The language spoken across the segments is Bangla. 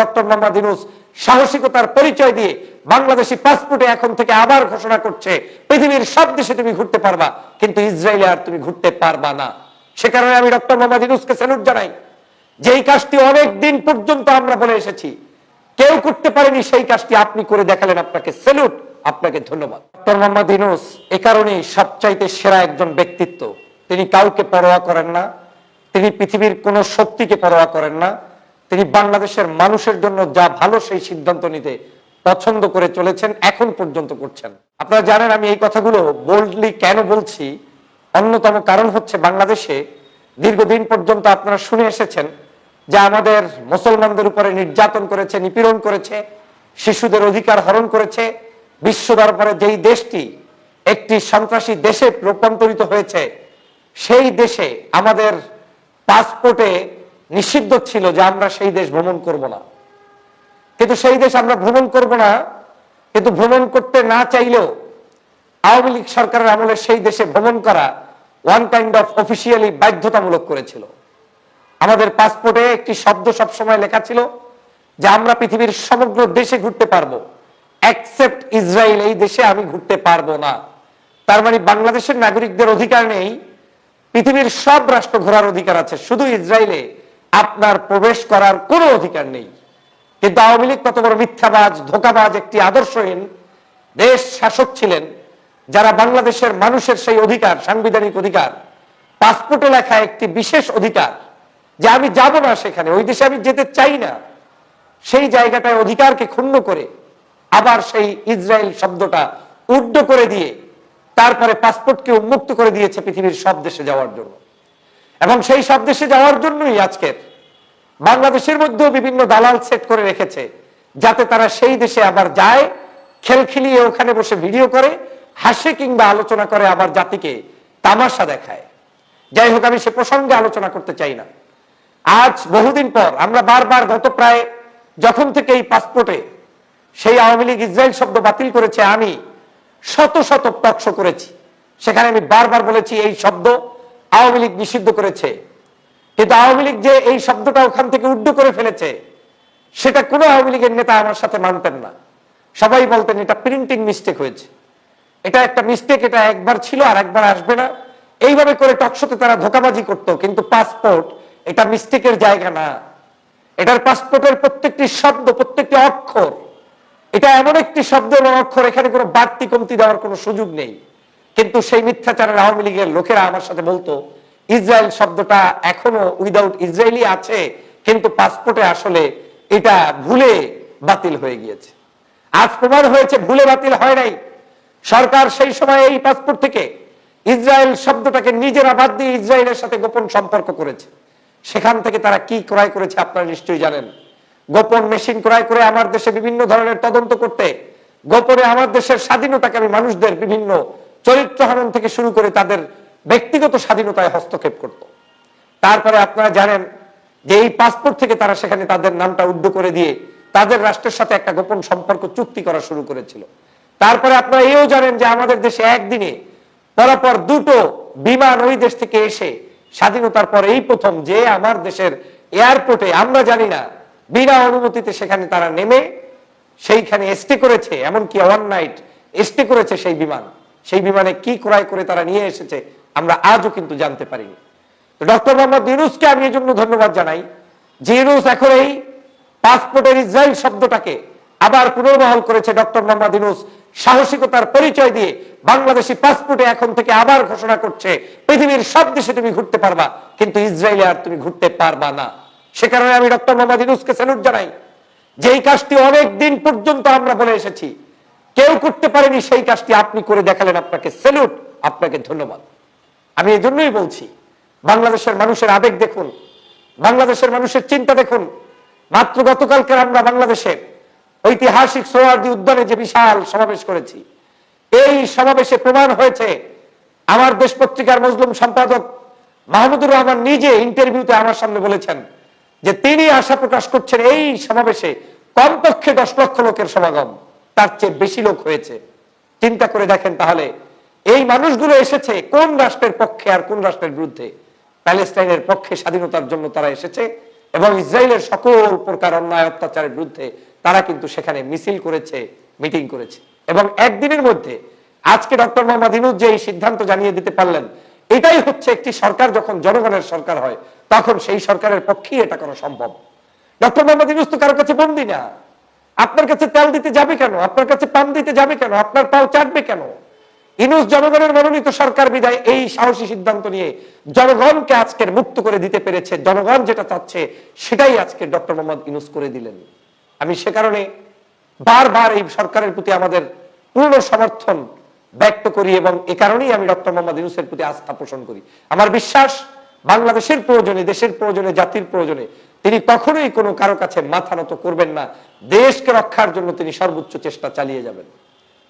ডক্টর মোহাম্মদ ইউনুস। সাহসিকতার পরিচয় দিয়ে বাংলাদেশি পাসপোর্টে এখন থেকে আবার ঘোষণা করছে, পৃথিবীর সব দেশে তুমি ঘুরতে পারবা, কিন্তু ইসরায়েলে আর তুমি ঘুরতে পারবা না। সে কারণে আমি ডক্টর মোহাম্মদ ইউনুসকে স্যালুট জানাই। যেই কাজটি অনেক দিন পর্যন্ত আমরা বলে এসেছি, কেউ করতে পারেনি সেই কাজটি, আপনি করে দেখালেন আপনাকে স্যালুট আপনাকে ধন্যবাদ। ডক্টর মোহাম্মদ ইউনুস এ কারণেই সবচাইতে সেরা একজন ব্যক্তিত্ব। তিনি কাউকে পরোয়া করেন না, তিনি পৃথিবীর কোন শক্তিকে পরোয়া করেন না তিনি বাংলাদেশের মানুষের জন্য যা ভালো সেই সিদ্ধান্ত নিতে পছন্দ করে চলেছেন, এখন পর্যন্ত করছেন। আপনারা জানেন আমি এই কথাগুলো বোল্ডলি কেন বলছি? অন্যতম কারণ হচ্ছে বাংলাদেশে দীর্ঘদিন পর্যন্ত আপনারা শুনে এসেছেন যে আমাদের মুসলমানদের উপরে নির্যাতন করেছে, নিপীড়ন করেছে, শিশুদের অধিকার হরণ করেছে, বিশ্ব দরবারে যেই দেশটি একটি সন্ত্রাসী দেশে রূপান্তরিত হয়েছে, সেই দেশে আমাদের পাসপোর্টে নিষিদ্ধ ছিল যে আমরা সেই দেশ ভ্রমণ করব না। কিন্তু সেই দেশ আমরা ভ্রমণ করব না, কিন্তু ভ্রমণ করতে না চাইলেও আওয়ামী লীগ সরকারের আমলে সেই দেশে ভ্রমণ করা ওয়ান কাইন্ড অফ অফিসিয়ালি বাধ্যতামূলক করেছিল। আমাদের পাসপোর্টে একটি শব্দ সবসময় লেখা ছিল যে আমরা পৃথিবীর সমগ্র দেশে ঘুরতে পারব। অ্যাকসেপ্ট ইসরায়েল এই দেশে আমি ঘুরতে পারব না। তার মানে বাংলাদেশের নাগরিকদের অধিকার নেই, পৃথিবীর সব রাষ্ট্র ঘোরার অধিকার আছে। শুধু ইসরায়েলে আপনার প্রবেশ করার কোনো অধিকার নেই। কিন্তু আওয়ামী লীগ কত বড় মিথ্যাবাজ, ধোকাবাজ, একটি আদর্শহীন দেশ শাসক ছিলেন, যারা বাংলাদেশের মানুষের সেই অধিকার, সাংবিধানিক অধিকার, পাসপোর্টে লেখা একটি বিশেষ অধিকার, যে আমি যাব না সেখানে, ওই দেশে আমি যেতে চাই না, সেই জায়গাটায় অধিকারকে ক্ষুণ্ণ করে আবার সেই ইসরায়েল শব্দটা উড্ড করে দিয়ে, তারপরে পাসপোর্টকে উন্মুক্ত করে দিয়েছে পৃথিবীর সব দেশে যাওয়ার জন্য। এবং সেই সব দেশে যাওয়ার জন্যই আজকের বাংলাদেশের মধ্যেও বিভিন্ন দালাল সেট করে রেখেছে, যাতে তারা সেই দেশে আবার যায় খেলখিলিয়ে ওখানে বসে ভিডিও করে, হাসে কিংবা আলোচনা করে আবার জাতিকে তামাশা দেখায়। যাই হোক, আমি সে প্রসঙ্গে আলোচনা করতে চাই না। আজ বহুদিন পর আমরা বারবার গত প্রায় যখন থেকে এই পাসপোর্টে সেই আওয়ামী লীগ ইসরায়েল শব্দ বাতিল করেছে, আমি শত শত টকশো করেছি। সেখানে আমি বারবার বলেছি, এই শব্দ আওয়ামী লীগ নিষিদ্ধ করেছে। কিন্তু আওয়ামী লীগ যে এই শব্দটা ওখান থেকে উড্ড করে ফেলেছে, সেটা কোনো আওয়ামী লীগের নেতা আমার সাথে মানতেন না। সবাই বলতেন, এটা প্রিন্টিং মিস্টেক হয়েছে। এটা একটা মিস্টেক এটা একবার ছিল আর একবার আসবে না। এইভাবে করে টকশোতে তারা ধোকাবাজি করত, কিন্তু পাসপোর্ট এটা মিস্টেকের জায়গা না। এটার পাসপোর্টের প্রত্যেকটি শব্দ, প্রত্যেকটি অক্ষর, এটা এমন একটি শব্দ এবং অক্ষর এখানে কোনো বাড়তি কমতি দেওয়ার কোনো সুযোগ নেই। কিন্তু সেই মিথ্যাচারের আওয়ামী লীগের লোকেরা আমার সাথে বলতো, ইসরায়েল শব্দটা এখনও উইদাউট ইসরায়েলি আছে, কিন্তু পাসপোর্টে আসলে এটা ভুলে বাতিল হয়ে গিয়েছে। আজ প্রমাণ হয়েছে ভুলে বাতিল হয় নাই। সরকার সেই সময় এই পাসপোর্ট থেকে ইসরায়েল শব্দটাকে নিজেরা বাদ দিয়ে ইসরায়েলের সাথে গোপন সম্পর্ক করেছে। সেখান থেকে তারা কি ক্রয় করেছে আপনারা নিশ্চয়ই জানেন। গোপন মেশিন ক্রয় করে আমার দেশে বিভিন্ন ধরনের তদন্ত করতে, গোপনে আমার দেশের স্বাধীনতাকে আমি মানুষদের বিভিন্ন চরিত্র হনন থেকে শুরু করে তাদের ব্যক্তিগত স্বাধীনতায় হস্তক্ষেপ করত। তারপরে আপনারা জানেন যে এই পাসপোর্ট থেকে তারা সেখানে তাদের নামটা উড্ড করে দিয়ে তাদের রাষ্ট্রের সাথে একটা গোপন সম্পর্ক চুক্তি করা শুরু করেছিল। তারপরে আপনারা এও জানেন যে আমাদের দেশে একদিনে পরপর দুটো বিমান ওই দেশ থেকে এসে স্বাধীনতার পর এই প্রথম যে আমার দেশের এয়ারপোর্টে, আমরা জানি না, বিনা অনুমতিতে সেখানে তারা নেমে সেইখানে স্টে করেছে, এমনকি ওয়ান নাইট স্টে করেছে সেই বিমান। সেই বিমানে কি ক্রয় করে তারা নিয়ে এসেছে, আমরা আজও কিন্তু জানতে পারিনি। ডক্টর মোহাম্মদ ইউনুসকে আমি এই জন্য ধন্যবাদ জানাই, যে ইউনুস এখন এই পাসপোর্টের ইসরায়েল শব্দটাকে আবার পুনর্বহাল করেছে ডক্টর মোহাম্মদ ইউনুস। সাহসিকতার পরিচয় দিয়ে বাংলাদেশি পাসপোর্টে এখন থেকে আবার ঘোষণা করছে, পৃথিবীর সব দেশে তুমি ঘুরতে পারবা, কিন্তু ইসরায়েলে আর তুমি ঘুরতে পারবা না। সে কারণে আমি ডক্টর মোহাম্মদ ইউনুসকে স্যালুট জানাই যেই কাজটি অনেক দিন পর্যন্ত আমরা বলে এসেছি কেউ করতে পারেনি সেই কাজটি, আপনি করে দেখালেন আপনাকে। স্যালুট আপনাকে ধন্যবাদ। আমি এই জন্যই বলছি, বাংলাদেশের মানুষের আবেগ দেখুন, বাংলাদেশের মানুষের চিন্তা দেখুন। মাত্র গতকালকে আমরা বাংলাদেশের ঐতিহাসিক সোহার্দি উদ্যানে যে বিশাল সমাবেশ করেছি, এই সমাবেশে প্রমাণ হয়েছে, আমার দেশ পত্রিকার মজলুম সম্পাদক মাহমুদুর রহমান নিজে ইন্টারভিউতে আমার সামনে বলেছেন যে তিনি আশা প্রকাশ করছেন এই সমাবেশে কমপক্ষে দশ লক্ষ লোকের সমাগম। তার চেয়ে বেশি লোক হয়েছে। চিন্তা করে দেখেন তাহলে, এই মানুষগুলো এসেছে কোন রাষ্ট্রের পক্ষে আর কোন রাষ্ট্রের বিরুদ্ধে? প্যালেস্টাইনের পক্ষে স্বাধীনতার জন্য তারা এসেছে এবং ইসরায়েলের সকল প্রকার অন্যায়, অত্যাচারের বিরুদ্ধে তারা কিন্তু সেখানে মিছিল করেছে, মিটিং করেছে। এবং একদিনের মধ্যে, আজকে ডক্টর মোহাম্মদ ইনুজ যে এই সিদ্ধান্ত জানিয়ে দিতে পারলেন, এটাই হচ্ছে একটি সরকার যখন জনগণের সরকার হয়, তখন সেই সরকারের পক্ষেই এটা করা সম্ভব। ডক্টর মোহাম্মদ ইনুজ তো কারও কাছে বন্দি না। আপনার কাছে তেল দিতে যাবে কেন? আপনার কাছে পান দিতে যাবে কেন? আপনার পাও চাটবে কেন? ইনুস জনগণের মনোনীত সরকার বিদায়, এই সাহসী সিদ্ধান্ত নিয়ে জনগণকে আজকের মুক্ত করে দিতে পেরেছে, জনগণ যেটা চাচ্ছে সেটাই আজকে ডক্টর মোহাম্মদ ইনুস করে দিলেন। আমি সে কারণে বারবার এই সরকারের প্রতি আমাদের পূর্ণ সমর্থন ব্যক্ত করি এবং এ কারণেই আমি ডক্টর মোহাম্মদ ইউনুসের প্রতি আস্থা পোষণ করি। আমার বিশ্বাস, বাংলাদেশের প্রয়োজনে, দেশের প্রয়োজনে, জাতির প্রয়োজনে তিনি কখনোই কোনো কারও কাছে মাথা নত করবেন না। দেশকে রক্ষার জন্য তিনি সর্বোচ্চ চেষ্টা চালিয়ে যাবেন।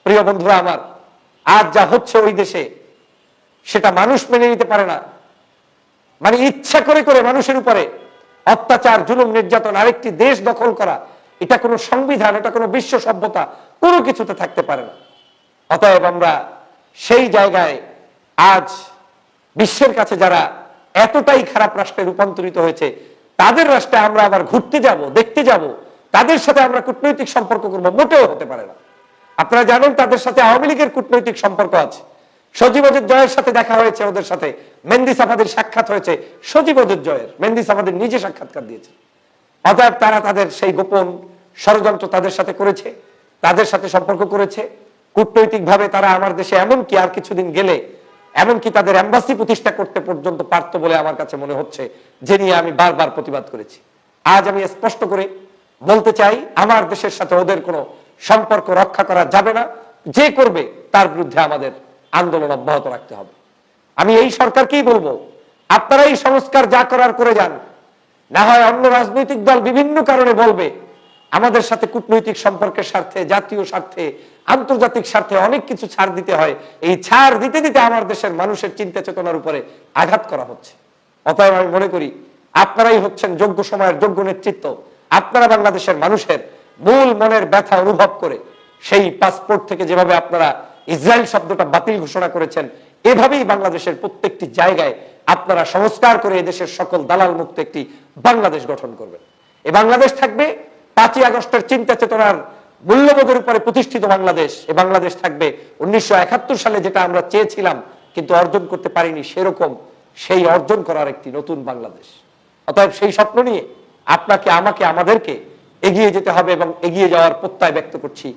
প্রিয় বন্ধুরা আমার, আজ যা হচ্ছে ওই দেশে, সেটা মানুষ মেনে নিতে পারে না। মানে ইচ্ছা করে করে মানুষের উপরে অত্যাচার, জুলুম, নির্যাতন, আরেকটি দেশ দখল করা, এটা কোনো সংবিধান, এটা কোনো বিশ্ব সভ্যতা, কোনো কিছুতে থাকতে পারে না। অতএব আমরা সেই জায়গায় আজ বিশ্বের কাছে যারা এতটাই খারাপ রাষ্ট্রে রূপান্তরিত হয়েছে তাদের রাষ্ট্রে আমরা আবার ঘুরতে যাব, দেখতে যাব। তাদের সাথে আমরা কূটনৈতিক সম্পর্ক করব, মোটেও হতে পারে না। আপনারা জানেন তাদের সাথে আওয়ামী লীগের কূটনৈতিক সম্পর্ক আছে। সজীবদের জয়ের সাথে দেখা হয়েছে ওদের সাথে। মেন্দি সাফাদের সাক্ষাৎ হয়েছে। সজীবদের জয়ের মেন্দি সাফাদের নিজে সাক্ষাৎকার দিয়েছে। অতএব তারা তাদের সেই গোপন ষড়যন্ত্র তাদের সাথে করেছে, তাদের সাথে সম্পর্ক করেছে। কূটনৈতিক ভাবে তারা আমার দেশে এমনকি আর কিছুদিন গেলে এমনকি তাদের এম্বাসি প্রতিষ্ঠা করতে পর্যন্ত পারত বলে আমার কাছে মনে হচ্ছে, যে নিয়ে আমি বারবার প্রতিবাদ করেছি। আজ আমি স্পষ্ট করে বলতে চাই, আমার দেশের সাথে ওদের কোনো সম্পর্ক রক্ষা করা যাবে না। যে করবে, তার বিরুদ্ধে আমাদের আন্দোলন অব্যাহত রাখতে হবে। আমি এই সরকারকেই বলব আপনারা এই সংস্কার যা করার করে যান। না হয় অন্য রাজনৈতিক দল বিভিন্ন কারণে বলবে আমাদের সাথে কূটনৈতিক সম্পর্কের স্বার্থে, জাতীয় স্বার্থে, আন্তর্জাতিক স্বার্থে অনেক কিছু ছাড় দিতে হয়। এই ছাড় দিতে দিতে আমার দেশের মানুষের চিন্তা চেতনার উপরে আঘাত করা হচ্ছে। অতএব আমি মনে করি, আপনারাই হচ্ছেন যোগ্য সময়ের যোগ্য নেতৃত্ব। আপনারা বাংলাদেশের মানুষের মূল মনের ব্যথা অনুভব করে, সেই পাসপোর্ট থেকে যেভাবে আপনারা ইসরায়েল শব্দটা বাতিল ঘোষণা করেছেন, এভাবেই বাংলাদেশের প্রত্যেকটি জায়গায় আপনারা সংস্কার করে এদেশের সকল দালাল মুক্ত একটি বাংলাদেশ গঠন করবেন। এই বাংলাদেশ থাকবে পাঁচই আগস্টের চিন্তা চেতনার মূল্যবোধের উপরে প্রতিষ্ঠিত বাংলাদেশ, এ বাংলাদেশ থাকবে উনিশশো সালে যেটা আমরা চেয়েছিলাম, কিন্তু অর্জন করতে পারিনি সেরকম, সেই অর্জন করার একটি নতুন বাংলাদেশ। অতএব সেই স্বপ্ন নিয়ে আপনাকে, আমাকে, আমাদেরকে এগিয়ে যেতে হবে এবং এগিয়ে যাওয়ার প্রত্যয় ব্যক্ত করছি।